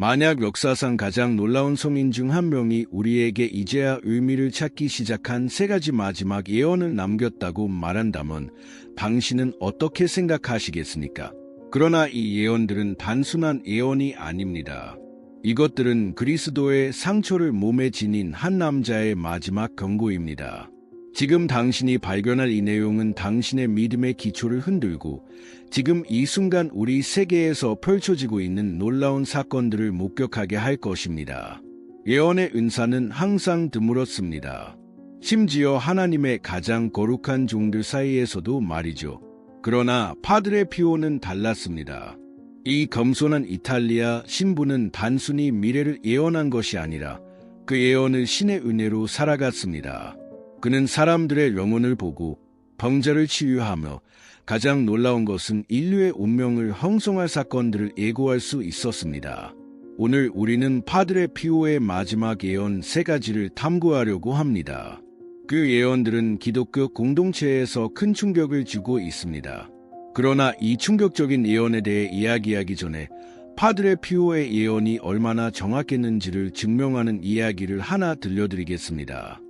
만약 역사상 가장 놀라운 성인 중 한 명이 우리에게 이제야 의미를 찾기 시작한 세 가지 마지막 예언을 남겼다고 말한다면 당신은 어떻게 생각하시겠습니까? 그러나 이 예언들은 단순한 예언이 아닙니다. 이것들은 그리스도의 상처를 몸에 지닌 한 남자의 마지막 경고입니다. 지금 당신이 발견할 이 내용은 당신의 믿음의 기초를 흔들고 지금 이 순간 우리 세계에서 펼쳐지고 있는 놀라운 사건들을 목격하게 할 것입니다. 예언의 은사는 항상 드물었습니다. 심지어 하나님의 가장 거룩한 종들 사이에서도 말이죠. 그러나 파드레 피오는 달랐습니다. 이 겸손한 이탈리아 신부는 단순히 미래를 예언한 것이 아니라 그 예언을 신의 은혜로 살아갔습니다. 그는 사람들의 영혼을 보고 병자를 치유하며 가장 놀라운 것은 인류의 운명을 형성할 사건들을 예고할 수 있었습니다. 오늘 우리는 파드레 피오의 마지막 예언 세 가지를 탐구하려고 합니다. 그 예언들은 기독교 공동체에서 큰 충격을 주고 있습니다. 그러나 이 충격적인 예언에 대해 이야기하기 전에 파드레 피오의 예언이 얼마나 정확했는지를 증명하는 이야기를 하나 들려드리겠습니다.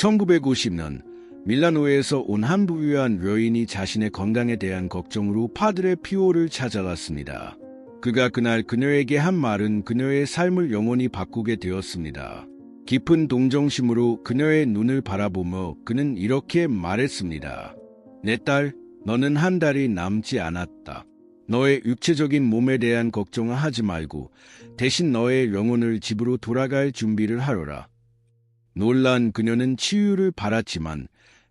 1950년 밀라노에서 온 한 부유한 여인이 자신의 건강에 대한 걱정으로 파드레 피오를 찾아갔습니다. 그가 그날 그녀에게 한 말은 그녀의 삶을 영원히 바꾸게 되었습니다. 깊은 동정심으로 그녀의 눈을 바라보며 그는 이렇게 말했습니다. 내 딸, 너는 한 달이 남지 않았다. 너의 육체적인 몸에 대한 걱정을 하지 말고 대신 너의 영혼을 집으로 돌아갈 준비를 하여라. 놀란 그녀는 치유를 바랐지만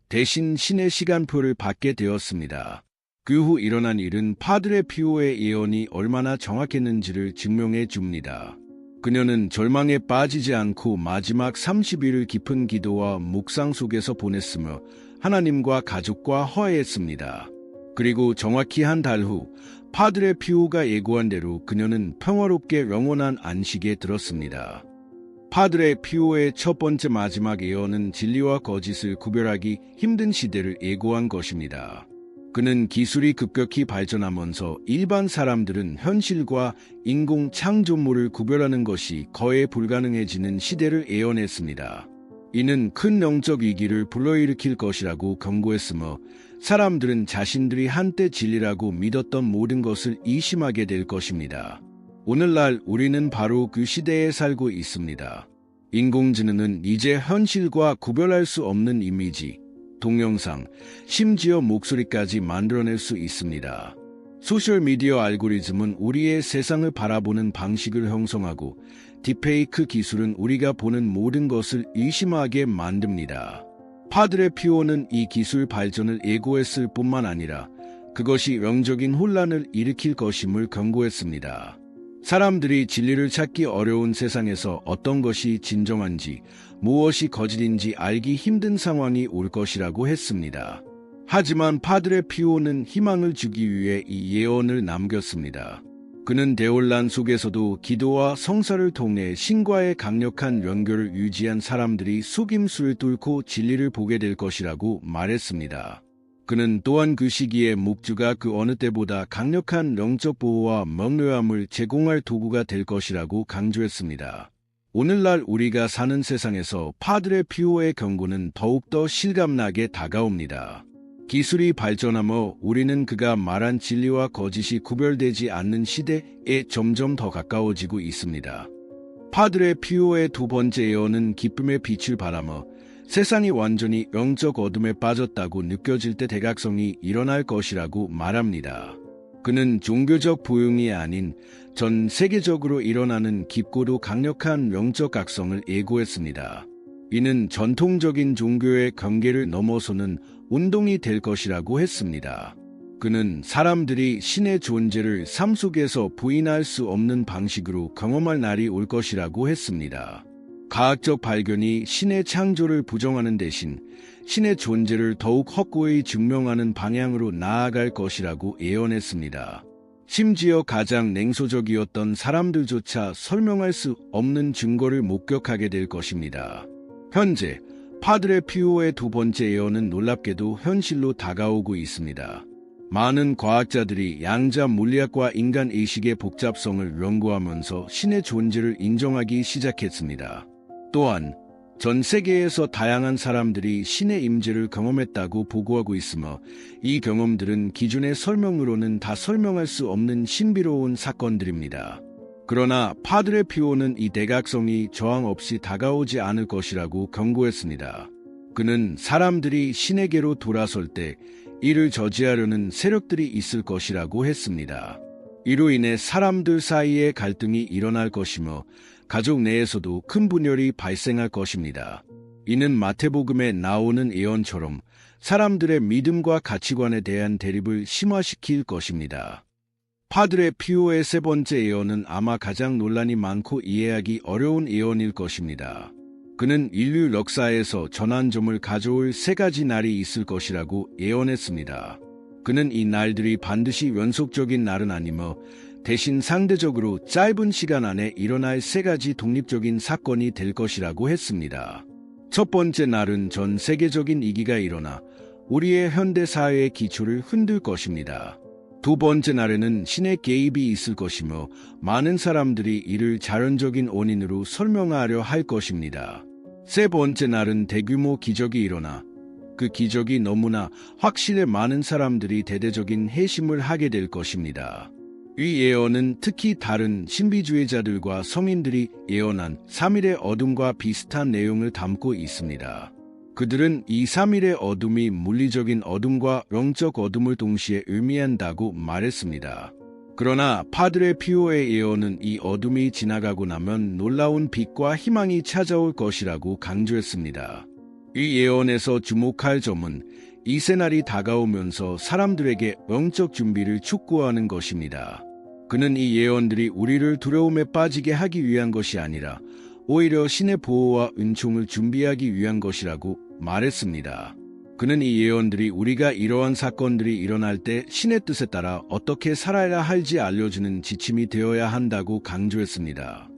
대신 신의 시간표를 받게 되었습니다. 그 후 일어난 일은 파드레 피오의 예언이 얼마나 정확했는지를 증명해 줍니다. 그녀는 절망에 빠지지 않고 마지막 30일을 깊은 기도와 묵상 속에서 보냈으며 하나님과 가족과 화해했습니다. 그리고 정확히 한 달 후 파드레 피오가 예고한 대로 그녀는 평화롭게 영원한 안식에 들었습니다. 파드레 피오의 첫 번째 마지막 예언은 진리와 거짓을 구별하기 힘든 시대를 예고한 것입니다. 그는 기술이 급격히 발전하면서 일반 사람들은 현실과 인공 창조물을 구별하는 것이 거의 불가능해지는 시대를 예언했습니다. 이는 큰 영적 위기를 불러일으킬 것이라고 경고했으며 사람들은 자신들이 한때 진리라고 믿었던 모든 것을 의심하게 될 것입니다. 오늘날 우리는 바로 그 시대에 살고 있습니다. 인공지능은 이제 현실과 구별할 수 없는 이미지, 동영상, 심지어 목소리까지 만들어낼 수 있습니다. 소셜미디어 알고리즘은 우리의 세상을 바라보는 방식을 형성하고 딥페이크 기술은 우리가 보는 모든 것을 의심하게 만듭니다. 파드레 피오는 이 기술 발전을 예고했을 뿐만 아니라 그것이 영적인 혼란을 일으킬 것임을 경고했습니다. 사람들이 진리를 찾기 어려운 세상에서 어떤 것이 진정한지 무엇이 거짓인지 알기 힘든 상황이 올 것이라고 했습니다. 하지만 파드레 피오는 희망을 주기 위해 이 예언을 남겼습니다. 그는 대혼란 속에서도 기도와 성사를 통해 신과의 강력한 연결을 유지한 사람들이 속임수를 뚫고 진리를 보게 될 것이라고 말했습니다. 그는 또한 그 시기에 목주가 그 어느 때보다 강력한 영적 보호와 명료함을 제공할 도구가 될 것이라고 강조했습니다. 오늘날 우리가 사는 세상에서 파드레 피오의 경고는 더욱더 실감나게 다가옵니다. 기술이 발전하며 우리는 그가 말한 진리와 거짓이 구별되지 않는 시대에 점점 더 가까워지고 있습니다. 파드레 피오의 두 번째 예언은 기쁨의 빛을 바라며 세상이 완전히 영적 어둠에 빠졌다고 느껴질 때 대각성이 일어날 것이라고 말합니다. 그는 종교적 부흥이 아닌 전 세계적으로 일어나는 깊고도 강력한 영적 각성을 예고했습니다. 이는 전통적인 종교의 경계를 넘어서는 운동이 될 것이라고 했습니다. 그는 사람들이 신의 존재를 삶 속에서 부인할 수 없는 방식으로 경험할 날이 올 것이라고 했습니다. 과학적 발견이 신의 창조를 부정하는 대신 신의 존재를 더욱 확고히 증명하는 방향으로 나아갈 것이라고 예언했습니다. 심지어 가장 냉소적이었던 사람들조차 설명할 수 없는 증거를 목격하게 될 것입니다. 현재 파드레 피오의 두 번째 예언은 놀랍게도 현실로 다가오고 있습니다. 많은 과학자들이 양자 물리학과 인간 의식의 복잡성을 연구하면서 신의 존재를 인정하기 시작했습니다. 또한 전 세계에서 다양한 사람들이 신의 임재를 경험했다고 보고하고 있으며 이 경험들은 기존의 설명으로는 다 설명할 수 없는 신비로운 사건들입니다. 그러나 파드레 피오는 이 대각성이 저항 없이 다가오지 않을 것이라고 경고했습니다. 그는 사람들이 신에게로 돌아설 때 이를 저지하려는 세력들이 있을 것이라고 했습니다. 이로 인해 사람들 사이에 갈등이 일어날 것이며 가족 내에서도 큰 분열이 발생할 것입니다. 이는 마태복음에 나오는 예언처럼 사람들의 믿음과 가치관에 대한 대립을 심화시킬 것입니다. 파드레 피오의 세 번째 예언은 아마 가장 논란이 많고 이해하기 어려운 예언일 것입니다. 그는 인류 역사에서 전환점을 가져올 세 가지 날이 있을 것이라고 예언했습니다. 그는 이 날들이 반드시 연속적인 날은 아니며 대신 상대적으로 짧은 시간 안에 일어날 세 가지 독립적인 사건이 될 것이라고 했습니다. 첫 번째 날은 전 세계적인 위기가 일어나 우리의 현대 사회의 기초를 흔들 것입니다. 두 번째 날에는 신의 개입이 있을 것이며 많은 사람들이 이를 자연적인 원인으로 설명하려 할 것입니다. 세 번째 날은 대규모 기적이 일어나 그 기적이 너무나 확실해 많은 사람들이 대대적인 회심을 하게 될 것입니다. 이 예언은 특히 다른 신비주의자들과 성인들이 예언한 3일의 어둠과 비슷한 내용을 담고 있습니다. 그들은 이 3일의 어둠이 물리적인 어둠과 영적 어둠을 동시에 의미한다고 말했습니다. 그러나 파드레 피오의 예언은 이 어둠이 지나가고 나면 놀라운 빛과 희망이 찾아올 것이라고 강조했습니다. 이 예언에서 주목할 점은 이 새날이 다가오면서 사람들에게 영적 준비를 촉구하는 것입니다. 그는 이 예언들이 우리를 두려움에 빠지게 하기 위한 것이 아니라 오히려 신의 보호와 은총을 준비하기 위한 것이라고 말했습니다. 그는 이 예언들이 우리가 이러한 사건들이 일어날 때 신의 뜻에 따라 어떻게 살아야 할지 알려주는 지침이 되어야 한다고 강조했습니다.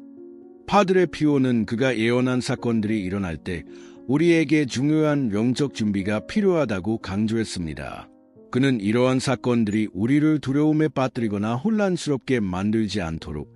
파드레 피오는 그가 예언한 사건들이 일어날 때 우리에게 중요한 영적 준비가 필요하다고 강조했습니다. 그는 이러한 사건들이 우리를 두려움에 빠뜨리거나 혼란스럽게 만들지 않도록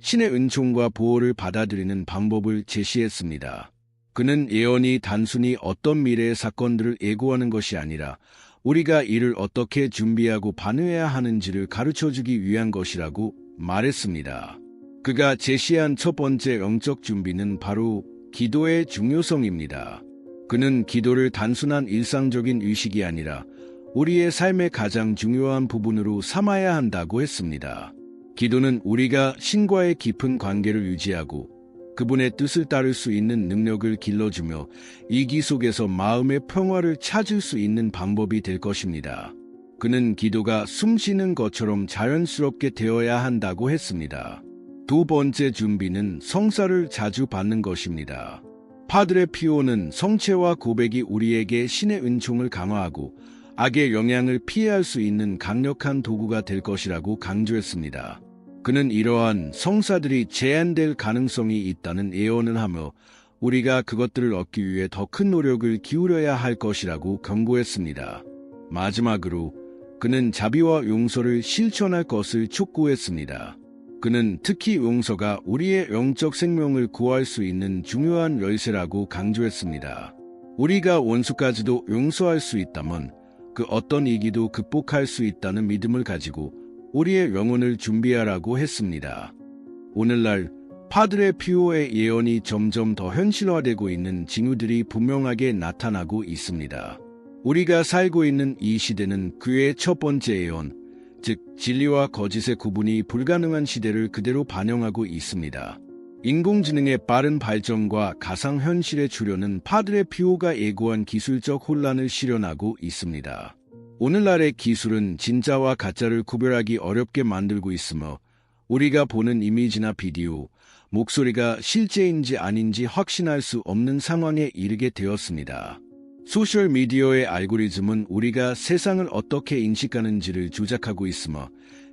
신의 은총과 보호를 받아들이는 방법을 제시했습니다. 그는 예언이 단순히 어떤 미래의 사건들을 예고하는 것이 아니라 우리가 이를 어떻게 준비하고 반응해야 하는지를 가르쳐 주기 위한 것이라고 말했습니다. 그가 제시한 첫 번째 영적 준비는 바로 기도의 중요성입니다. 그는 기도를 단순한 일상적인 의식이 아니라 우리의 삶의 가장 중요한 부분으로 삼아야 한다고 했습니다. 기도는 우리가 신과의 깊은 관계를 유지하고 그분의 뜻을 따를 수 있는 능력을 길러주며 이기 속에서 마음의 평화를 찾을 수 있는 방법이 될 것입니다. 그는 기도가 숨 쉬는 것처럼 자연스럽게 되어야 한다고 했습니다. 두 번째 준비는 성사를 자주 받는 것입니다. 파드레 피오는 성체와 고백이 우리에게 신의 은총을 강화하고 악의 영향을 피해할 수 있는 강력한 도구가 될 것이라고 강조했습니다. 그는 이러한 성사들이 제한될 가능성이 있다는 예언을 하며 우리가 그것들을 얻기 위해 더 큰 노력을 기울여야 할 것이라고 경고했습니다. 마지막으로 그는 자비와 용서를 실천할 것을 촉구했습니다. 그는 특히 용서가 우리의 영적 생명을 구할 수 있는 중요한 열쇠라고 강조했습니다. 우리가 원수까지도 용서할 수 있다면 그 어떤 이기도 극복할 수 있다는 믿음을 가지고 우리의 영혼을 준비하라고 했습니다. 오늘날 파드레 피오의 예언이 점점 더 현실화되고 있는 징후들이 분명하게 나타나고 있습니다. 우리가 살고 있는 이 시대는 그의 첫 번째 예언, 즉 진리와 거짓의 구분이 불가능한 시대를 그대로 반영하고 있습니다. 인공지능의 빠른 발전과 가상현실의 출현은 파드레 피오가 예고한 기술적 혼란을 실현하고 있습니다. 오늘날의 기술은 진짜와 가짜를 구별하기 어렵게 만들고 있으며 우리가 보는 이미지나 비디오, 목소리가 실제인지 아닌지 확신할 수 없는 상황에 이르게 되었습니다. 소셜미디어의 알고리즘은 우리가 세상을 어떻게 인식하는지를 조작하고 있으며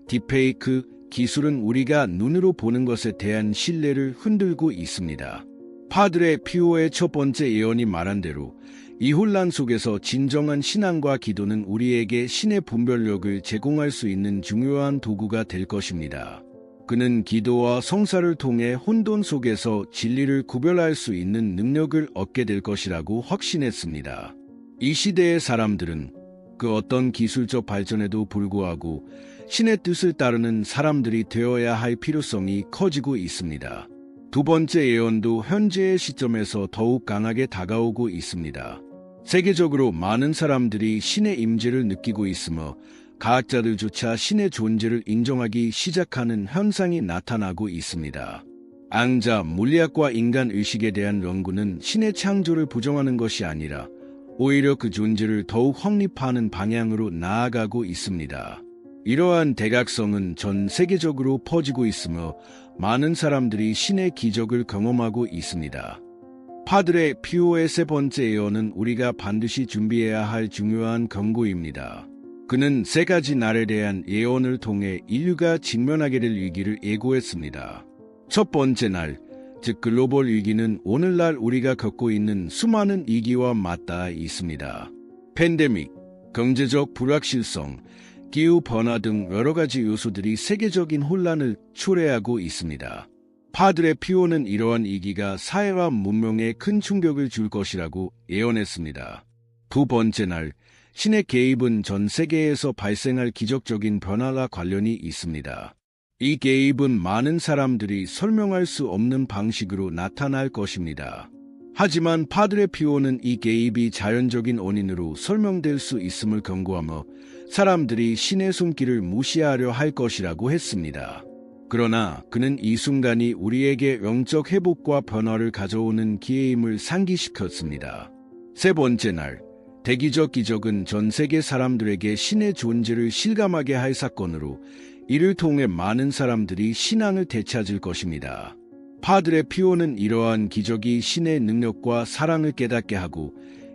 딥페이크 기술은 우리가 눈으로 보는 것에 대한 신뢰를 흔들고 있습니다. 파드레 피오의 첫 번째 예언이 말한 대로 이 혼란 속에서 진정한 신앙과 기도는 우리에게 신의 분별력을 제공할 수 있는 중요한 도구가 될 것입니다. 그는 기도와 성사를 통해 혼돈 속에서 진리를 구별할 수 있는 능력을 얻게 될 것이라고 확신했습니다. 이 시대의 사람들은 그 어떤 기술적 발전에도 불구하고 신의 뜻을 따르는 사람들이 되어야 할 필요성이 커지고 있습니다. 두 번째 예언도 현재의 시점에서 더욱 강하게 다가오고 있습니다. 세계적으로 많은 사람들이 신의 임재를 느끼고 있으며 과학자들조차 신의 존재를 인정하기 시작하는 현상이 나타나고 있습니다. 앙자 물리학과 인간 의식에 대한 연구는 신의 창조를 부정하는 것이 아니라 오히려 그 존재를 더욱 확립하는 방향으로 나아가고 있습니다. 이러한 대각성은 전 세계적으로 퍼지고 있으며 많은 사람들이 신의 기적을 경험하고 있습니다. 파드레 피오의 세 번째 예언은 우리가 반드시 준비해야 할 중요한 경고입니다. 그는 세 가지 날에 대한 예언을 통해 인류가 직면하게 될 위기를 예고했습니다. 첫 번째 날, 즉 글로벌 위기는 오늘날 우리가 겪고 있는 수많은 위기와 맞닿아 있습니다. 팬데믹, 경제적 불확실성, 기후 변화 등 여러 가지 요소들이 세계적인 혼란을 초래하고 있습니다. 파드레 피오는 이러한 위기가 사회와 문명에 큰 충격을 줄 것이라고 예언했습니다. 두 번째 날, 신의 개입은 전 세계에서 발생할 기적적인 변화와 관련이 있습니다. 이 개입은 많은 사람들이 설명할 수 없는 방식으로 나타날 것입니다. 하지만 파드레 피오는 이 개입이 자연적인 원인으로 설명될 수 있음을 경고하며 사람들이 신의 손길을 무시하려 할 것이라고 했습니다. 그러나 그는 이 순간이 우리에게 영적 회복과 변화를 가져오는 기회임을 상기시켰습니다. 세 번째 날, 대기적 기적은 전 세계 사람들에게 신의 존재를 실감하게 할 사건으로 이를 통해 많은 사람들이 신앙을 되찾을 것입니다. 파드레 피오는 이러한 기적이 신의 능력과 사랑을 깨닫게 하고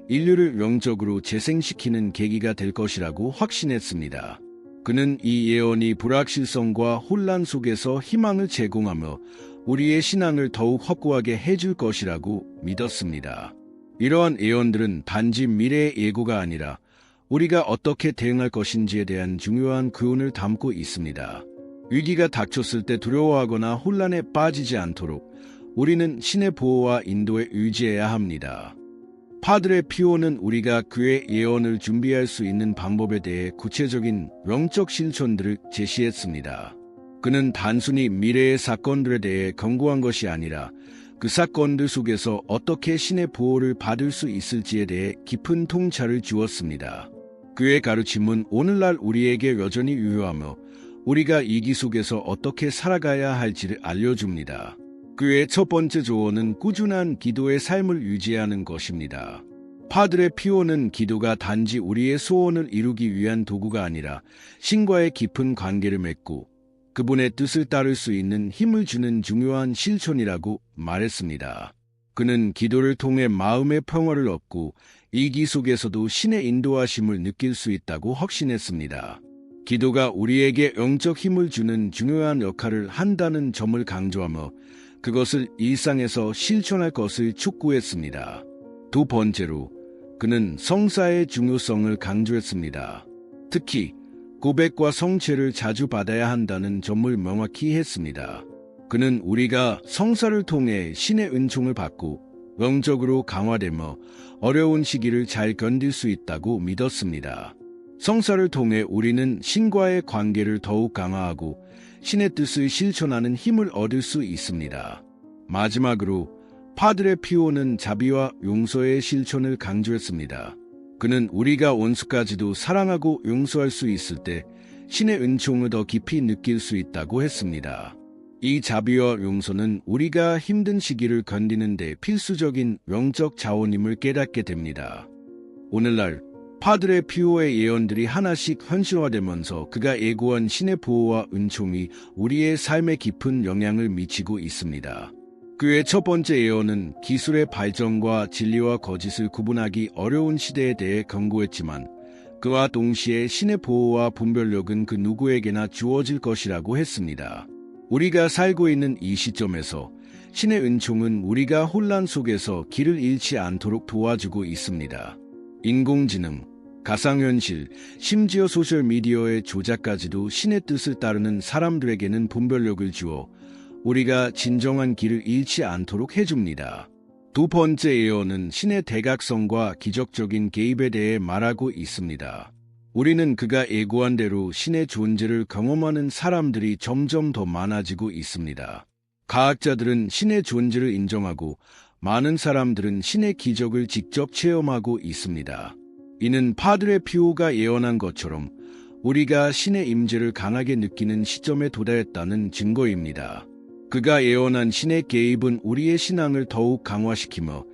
인류를 영적으로 재생시키는 계기가 될 것이라고 확신했습니다. 그는 이 예언이 불확실성과 혼란 속에서 희망을 제공하며 우리의 신앙을 더욱 확고하게 해줄 것이라고 믿었습니다. 이러한 예언들은 단지 미래의 예고가 아니라 우리가 어떻게 대응할 것인지에 대한 중요한 교훈을 담고 있습니다. 위기가 닥쳤을 때 두려워하거나 혼란에 빠지지 않도록 우리는 신의 보호와 인도에 의지해야 합니다. 파드레 피오는 우리가 그의 예언을 준비할 수 있는 방법에 대해 구체적인 영적 실천들을 제시했습니다. 그는 단순히 미래의 사건들에 대해 경고한 것이 아니라 그 사건들 속에서 어떻게 신의 보호를 받을 수 있을지에 대해 깊은 통찰을 주었습니다. 그의 가르침은 오늘날 우리에게 여전히 유효하며 우리가 이기 속에서 어떻게 살아가야 할지를 알려줍니다. 그의 첫 번째 조언은 꾸준한 기도의 삶을 유지하는 것입니다. 파드레 피오는 기도가 단지 우리의 소원을 이루기 위한 도구가 아니라 신과의 깊은 관계를 맺고 그분의 뜻을 따를 수 있는 힘을 주는 중요한 실천이라고 말했습니다. 그는 기도를 통해 마음의 평화를 얻고 이기 속에서도 신의 인도하심을 느낄 수 있다고 확신했습니다. 기도가 우리에게 영적 힘을 주는 중요한 역할을 한다는 점을 강조하며 그것을 일상에서 실천할 것을 촉구했습니다. 두 번째로 그는 성사의 중요성을 강조했습니다. 특히 고백과 성체를 자주 받아야 한다는 점을 명확히 했습니다. 그는 우리가 성사를 통해 신의 은총을 받고 영적으로 강화되며 어려운 시기를 잘 견딜 수 있다고 믿었습니다. 성사를 통해 우리는 신과의 관계를 더욱 강화하고 신의 뜻을 실천하는 힘을 얻을 수 있습니다. 마지막으로 파드레 피오는 자비와 용서의 실천을 강조했습니다. 그는 우리가 원수까지도 사랑하고 용서할 수 있을 때 신의 은총을 더 깊이 느낄 수 있다고 했습니다. 이 자비와 용서는 우리가 힘든 시기를 견디는 데 필수적인 영적 자원임을 깨닫게 됩니다. 오늘날 파드레 피오의 예언들이 하나씩 현실화되면서 그가 예고한 신의 보호와 은총이 우리의 삶에 깊은 영향을 미치고 있습니다. 그의 첫 번째 예언은 기술의 발전과 진리와 거짓을 구분하기 어려운 시대에 대해 경고했지만 그와 동시에 신의 보호와 분별력은 그 누구에게나 주어질 것이라고 했습니다. 우리가 살고 있는 이 시점에서 신의 은총은 우리가 혼란 속에서 길을 잃지 않도록 도와주고 있습니다. 인공지능, 가상현실, 심지어 소셜미디어의 조작까지도 신의 뜻을 따르는 사람들에게는 분별력을 주어 우리가 진정한 길을 잃지 않도록 해줍니다. 두 번째 예언은 신의 대각성과 기적적인 개입에 대해 말하고 있습니다. 우리는 그가 예고한 대로 신의 존재를 경험하는 사람들이 점점 더 많아지고 있습니다. 과학자들은 신의 존재를 인정하고 많은 사람들은 신의 기적을 직접 체험하고 있습니다. 이는 파드레 피오가 예언한 것처럼 우리가 신의 임재를 강하게 느끼는 시점에 도달했다는 증거입니다. 그가 예언한 신의 개입은 우리의 신앙을 더욱 강화시키며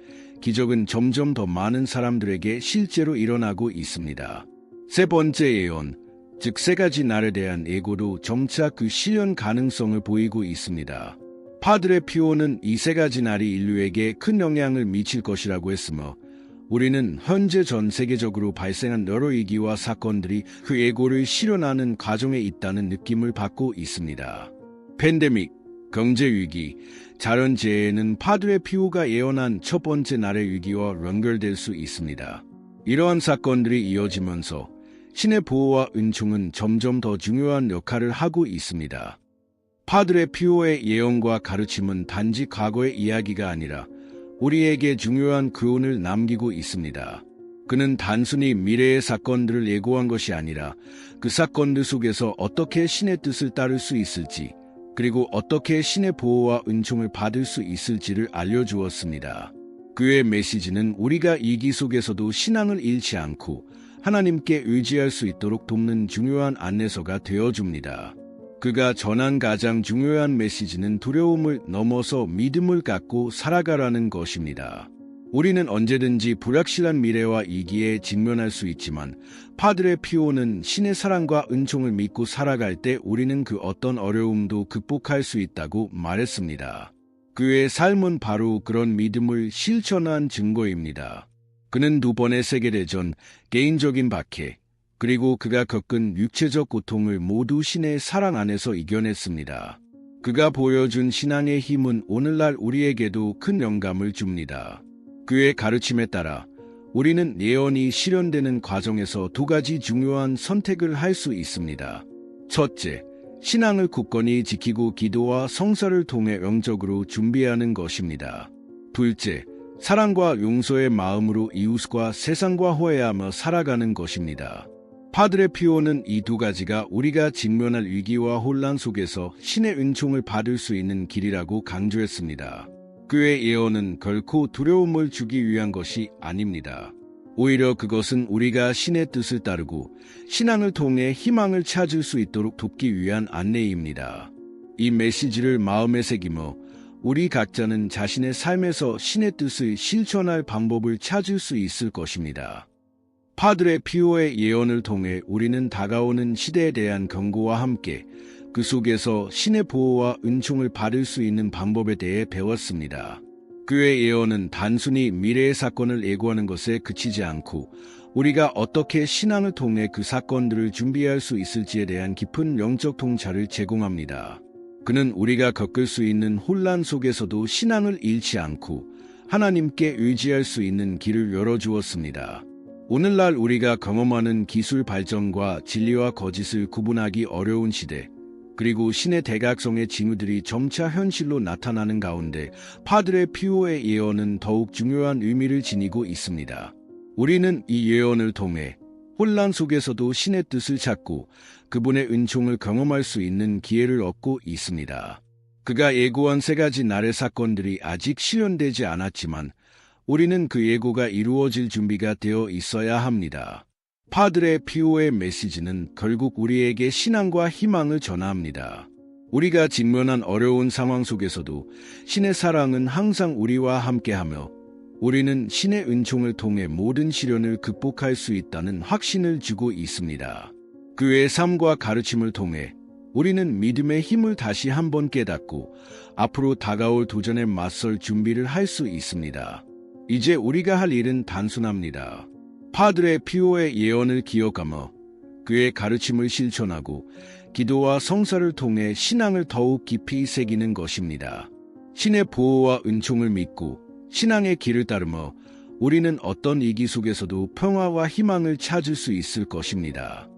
기적은 점점 더 많은 사람들에게 실제로 일어나고 있습니다. 세 번째 예언, 즉 세 가지 날에 대한 예고도 점차 그 실현 가능성을 보이고 있습니다. 파드레 피오는 이 세 가지 날이 인류에게 큰 영향을 미칠 것이라고 했으며 우리는 현재 전 세계적으로 발생한 여러 위기와 사건들이 그 예고를 실현하는 과정에 있다는 느낌을 받고 있습니다. 팬데믹, 경제위기, 자연재해는 파드레 피오가 예언한 첫 번째 날의 위기와 연결될 수 있습니다. 이러한 사건들이 이어지면서 신의 보호와 은총은 점점 더 중요한 역할을 하고 있습니다. 파드레 피오의 예언과 가르침은 단지 과거의 이야기가 아니라 우리에게 중요한 교훈을 남기고 있습니다. 그는 단순히 미래의 사건들을 예고한 것이 아니라 그 사건들 속에서 어떻게 신의 뜻을 따를 수 있을지 그리고 어떻게 신의 보호와 은총을 받을 수 있을지를 알려주었습니다. 그의 메시지는 우리가 이기 속에서도 신앙을 잃지 않고 하나님께 의지할 수 있도록 돕는 중요한 안내서가 되어줍니다. 그가 전한 가장 중요한 메시지는 두려움을 넘어서 믿음을 갖고 살아가라는 것입니다. 우리는 언제든지 불확실한 미래와 이기에 직면할 수 있지만 파드레 피오는 신의 사랑과 은총을 믿고 살아갈 때 우리는 그 어떤 어려움도 극복할 수 있다고 말했습니다. 그의 삶은 바로 그런 믿음을 실천한 증거입니다. 그는 두 번의 세계대전, 개인적인 박해, 그리고 그가 겪은 육체적 고통을 모두 신의 사랑 안에서 이겨냈습니다. 그가 보여준 신앙의 힘은 오늘날 우리에게도 큰 영감을 줍니다. 그의 가르침에 따라 우리는 예언이 실현되는 과정에서 두 가지 중요한 선택을 할 수 있습니다. 첫째, 신앙을 굳건히 지키고 기도와 성사를 통해 영적으로 준비하는 것입니다. 둘째, 사랑과 용서의 마음으로 이웃과 세상과 호해하며 살아가는 것입니다. 파드레 피오는 이 두 가지가 우리가 직면할 위기와 혼란 속에서 신의 은총을 받을 수 있는 길이라고 강조했습니다. 그의 예언은 결코 두려움을 주기 위한 것이 아닙니다. 오히려 그것은 우리가 신의 뜻을 따르고 신앙을 통해 희망을 찾을 수 있도록 돕기 위한 안내입니다. 이 메시지를 마음에 새기며 우리 각자는 자신의 삶에서 신의 뜻을 실천할 방법을 찾을 수 있을 것입니다. 파드레 피오의 예언을 통해 우리는 다가오는 시대에 대한 경고와 함께 그 속에서 신의 보호와 은총을 받을 수 있는 방법에 대해 배웠습니다. 그의 예언은 단순히 미래의 사건을 예고하는 것에 그치지 않고 우리가 어떻게 신앙을 통해 그 사건들을 준비할 수 있을지에 대한 깊은 영적 통찰을 제공합니다. 그는 우리가 겪을 수 있는 혼란 속에서도 신앙을 잃지 않고 하나님께 의지할 수 있는 길을 열어주었습니다. 오늘날 우리가 경험하는 기술 발전과 진리와 거짓을 구분하기 어려운 시대, 그리고 신의 대각성의 징후들이 점차 현실로 나타나는 가운데 파드레 피오의 예언은 더욱 중요한 의미를 지니고 있습니다. 우리는 이 예언을 통해 혼란 속에서도 신의 뜻을 찾고 그분의 은총을 경험할 수 있는 기회를 얻고 있습니다. 그가 예고한 세 가지 날의 사건들이 아직 실현되지 않았지만 우리는 그 예고가 이루어질 준비가 되어 있어야 합니다. 파드레 피오의 메시지는 결국 우리에게 신앙과 희망을 전합니다. 우리가 직면한 어려운 상황 속에서도 신의 사랑은 항상 우리와 함께하며 우리는 신의 은총을 통해 모든 시련을 극복할 수 있다는 확신을 주고 있습니다. 그의 삶과 가르침을 통해 우리는 믿음의 힘을 다시 한번 깨닫고 앞으로 다가올 도전에 맞설 준비를 할 수 있습니다. 이제 우리가 할 일은 단순합니다. 파드레 피오의 예언을 기억하며 그의 가르침을 실천하고 기도와 성사를 통해 신앙을 더욱 깊이 새기는 것입니다. 신의 보호와 은총을 믿고 신앙의 길을 따르며 우리는 어떤 위기 속에서도 평화와 희망을 찾을 수 있을 것입니다.